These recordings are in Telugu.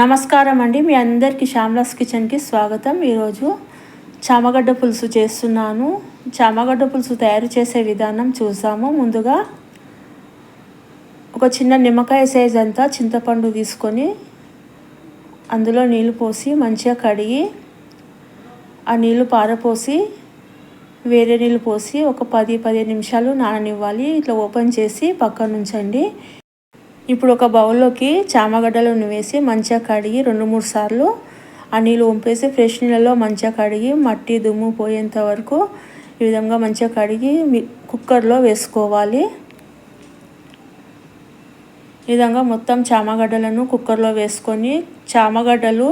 నమస్కారం అండి. మీ అందరికీ శ్యామ్లాస్ కిచెన్కి స్వాగతం. ఈరోజు చామగడ్డ పులుసు చేస్తున్నాను. చామగడ్డ పులుసు తయారు చేసే విధానం చూసాము ముందుగా ఒక చిన్న నిమ్మకాయ సైజ్ అంతా చింతపండు తీసుకొని అందులో నీళ్ళు పోసి మంచిగా కడిగి ఆ నీళ్ళు పారపోసి వేరే నీళ్ళు పోసి ఒక పది పదిహేను నిమిషాలు నాననివ్వాలి. ఇట్లా ఓపెన్ చేసి పక్కన ఉంచండి ఇప్పుడు ఒక బౌల్లోకి చామగడ్డలు వేసి మంచిగా కడిగి రెండు మూడు సార్లు ఆ నీళ్ళు వంపేసి ఫ్రెష్ నీళ్ళలో మంచిగా కడిగి మట్టి దుమ్ము పోయేంత వరకు ఈ విధంగా మంచిగా కడిగి కుక్కర్లో వేసుకోవాలి. ఈ విధంగా మొత్తం చామగడ్డలను కుక్కర్లో వేసుకొని చామగడ్డలు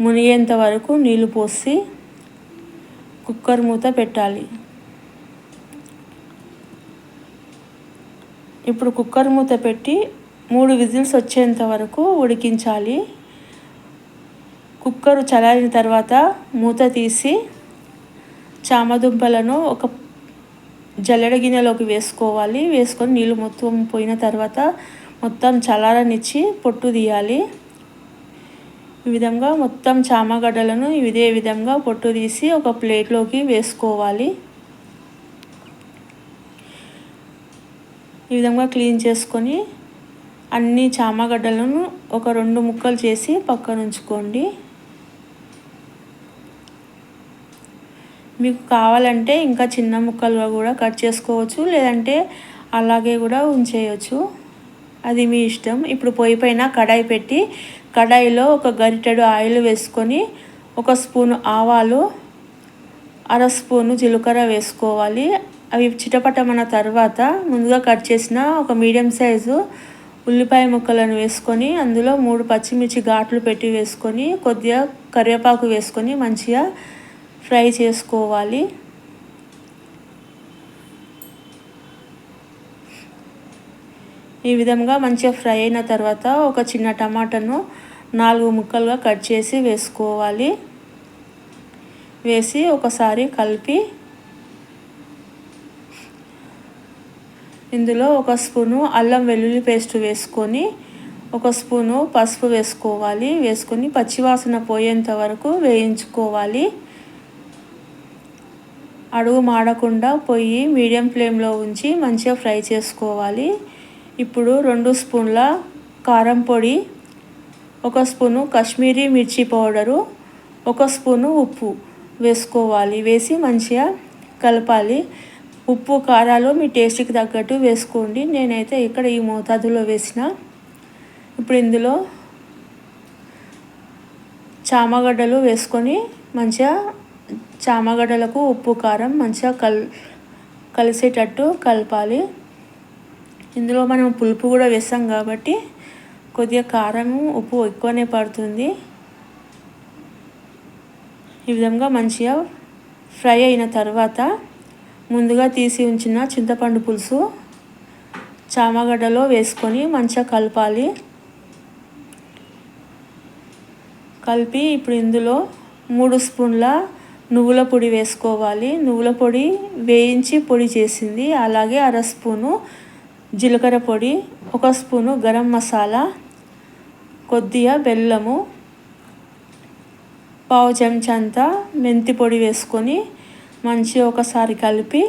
మునిగేంత వరకు నీళ్ళు పోసి కుక్కర్ మూత పెట్టాలి. ఇప్పుడు కుక్కర్ మూత పెట్టి మూడు విజిల్స్ వచ్చేంత వరకు ఉడికించాలి. కుక్కరు చల్లారిన తర్వాత మూత తీసి చామదుంపలను ఒక జల్లెడ గిన్నెలోకి వేసుకోవాలి. వేసుకొని నీళ్ళు మొత్తం పోయిన తర్వాత మొత్తం చల్లారనిచ్చి పొట్టు తీయాలి. ఈ విధంగా మొత్తం చామగడ్డలను ఇదే విధంగా పొట్టు తీసి ఒక ప్లేట్లోకి వేసుకోవాలి. ఈ విధంగా క్లీన్ చేసుకొని అన్ని చామగడ్డలను ఒక రెండు ముక్కలు చేసి పక్కన ఉంచుకోండి మీకు కావాలంటే ఇంకా చిన్న ముక్కలుగా కూడా కట్ చేసుకోవచ్చు లేదంటే అలాగే కూడా ఉంచేయచ్చు. అది మీ ఇష్టం. ఇప్పుడు పొయ్యి పైన కడాయి పెట్టి కడాయిలో ఒక గరిటెడు ఆయిల్ వేసుకొని ఒక స్పూను ఆవాలు అర స్పూను జీలకర్ర వేసుకోవాలి. అవి చిటపటమన్న తర్వాత ముందుగా కట్ చేసిన ఒక మీడియం సైజు ఉల్లిపాయ ముక్కలను వేసుకొని అందులో మూడు పచ్చిమిర్చి ఘాట్లు పెట్టి వేసుకొని కొద్దిగా కరివేపాకు వేసుకొని మంచిగా ఫ్రై చేసుకోవాలి. ఈ విధంగా మంచిగా ఫ్రై అయిన తర్వాత ఒక చిన్న టమాటాను నాలుగు ముక్కలుగా కట్ చేసి వేసుకోవాలి. వేసి ఒకసారి కలిపి ఇందులో ఒక స్పూను అల్లం వెల్లుల్లి పేస్ట్ వేసుకొని ఒక స్పూను పసుపు వేసుకోవాలి. వేసుకొని పచ్చివాసన పోయేంత వరకు వేయించుకోవాలి. అడుగు మాడకుండా పొయ్యి మీడియం ఫ్లేమ్లో ఉంచి మంచిగా ఫ్రై చేసుకోవాలి. ఇప్పుడు రెండు స్పూన్ల కారం పొడి ఒక స్పూను కాశ్మీరీ మిర్చి పౌడరు ఒక స్పూను ఉప్పు వేసుకోవాలి. వేసి మంచిగా కలపాలి. ఉప్పు కారాలు మీ టేస్ట్కి తగ్గట్టు వేసుకోండి. నేనైతే ఇక్కడ ఈ మోతాదులో వేసిన. ఇప్పుడు ఇందులో చామగడ్డలు వేసుకొని మంచిగా చామగడ్డలకు ఉప్పు కారం మంచిగా కల్ కలిసేటట్టు కలపాలి. ఇందులో మనం పులుపు కూడా వేస్తాం కాబట్టి కొద్దిగా కారం ఉప్పు ఎక్కువనే పడుతుంది. ఈ విధంగా మంచిగా ఫ్రై అయిన తర్వాత ముందుగా తీసి ఉంచిన చింతపండు పులుసు చామగడ్డలో వేసుకొని మంచిగా కలపాలి. కలిపి ఇప్పుడు ఇందులో మూడు స్పూన్ల నువ్వుల పొడి వేసుకోవాలి. నువ్వుల పొడి వేయించి పొడి చేసింది. అలాగే అర స్పూను జీలకర్ర పొడి ఒక స్పూను గరం మసాలా కొద్దిగా బెల్లము పావు చెంచా అంతా మెంతి పొడి వేసుకొని మంచిగా ఒకసారి కలిపి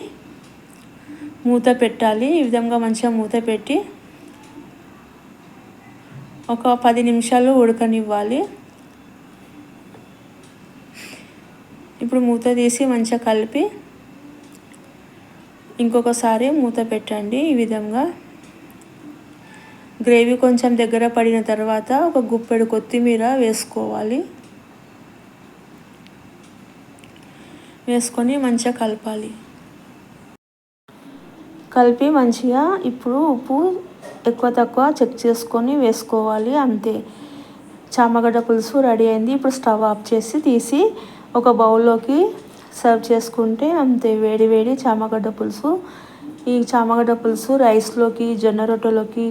మూత పెట్టాలి. ఈ విధంగా మంచిగా మూత పెట్టి ఒక పది నిమిషాలు ఉడకనివ్వాలి. ఇప్పుడు మూత తీసి మంచిగా కలిపి ఇంకొకసారి మూత పెట్టండి. ఈ విధంగా గ్రేవీ కొంచెం దగ్గర పడిన తర్వాత ఒక గుప్పెడు కొత్తిమీర వేసుకోవాలి. వేసుకొని మంచిగా కలపాలి. కలిపి మంచిగా ఇప్పుడు ఉప్పు ఎక్కువ తక్కువ చెక్ చేసుకొని వేసుకోవాలి అంతే. చామగడ్డ పులుసు రెడీ అయింది. ఇప్పుడు స్టవ్ ఆఫ్ చేసి తీసి ఒక బౌల్లోకి సర్వ్ చేసుకుంటే అంతే. వేడి వేడి చామగడ్డ పులుసు. ఈ చామగడ్డ పులుసు రైస్లోకి జొన్న రొట్టెలోకి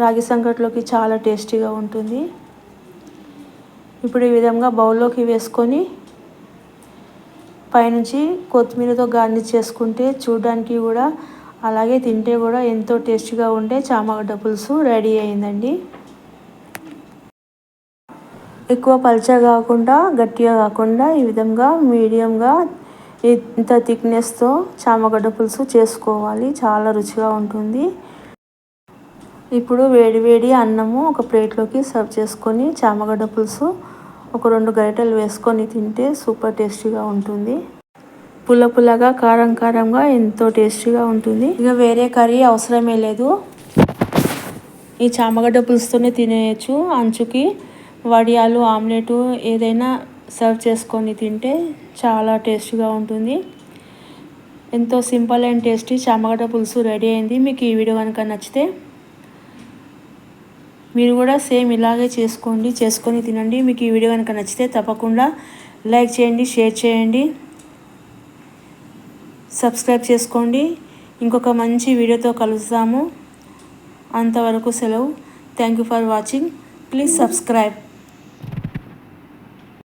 రాగి సంకట్లోకి చాలా టేస్టీగా ఉంటుంది. ఇప్పుడు ఈ విధంగా బౌల్లోకి వేసుకొని పైనుంచి కొత్తిమీరతో గార్నిష్ చేసుకుంటే చూడడానికి కూడా అలాగే తింటే కూడా ఎంతో టేస్టీగా ఉండే చామగడ్డ పులుసు రెడీ అయిందండి. ఎక్కువ పల్చగా కాకుండా గట్టిగా కాకుండా ఈ విధంగా మీడియంగా ఇంత థిక్నెస్తో చామగడ్డ పులుసు చేసుకోవాలి. చాలా రుచిగా ఉంటుంది. ఇప్పుడు వేడి వేడి అన్నము ఒక ప్లేట్లోకి సర్వ్ చేసుకొని చామగడ్డ పులుసు ఒక రెండు గరిటెలు వేసుకొని తింటే సూపర్ టేస్టీగా ఉంటుంది. పుల్ల పుల్లగా కారం కారంగా ఎంతో టేస్టీగా ఉంటుంది. ఇక వేరే కర్రీ అవసరమే లేదు. ఈ చామగడ్డ పులుసుతోనే తినేయచ్చు. అంచుకి వడియాలు ఆమ్లెట్ ఏదైనా సర్వ్ చేసుకొని తింటే చాలా టేస్టీగా ఉంటుంది. ఎంతో సింపుల్ అండ్ టేస్టీ చామగడ్డ పులుసు రెడీ అయింది. మీకు ఈ వీడియో కనుక నచ్చితే మీరు కూడా సేమ్ ఇలాగే చేసుకోండి చేసుకొని తినండి. మీకు ఈ వీడియో కనుక నచ్చితే తప్పకుండా లైక్ చేయండి షేర్ చేయండి సబ్స్క్రైబ్ చేసుకోండి. ఇంకొక మంచి వీడియోతో కలుస్తాము అంతవరకు సెలవు. Thank you for watching please subscribe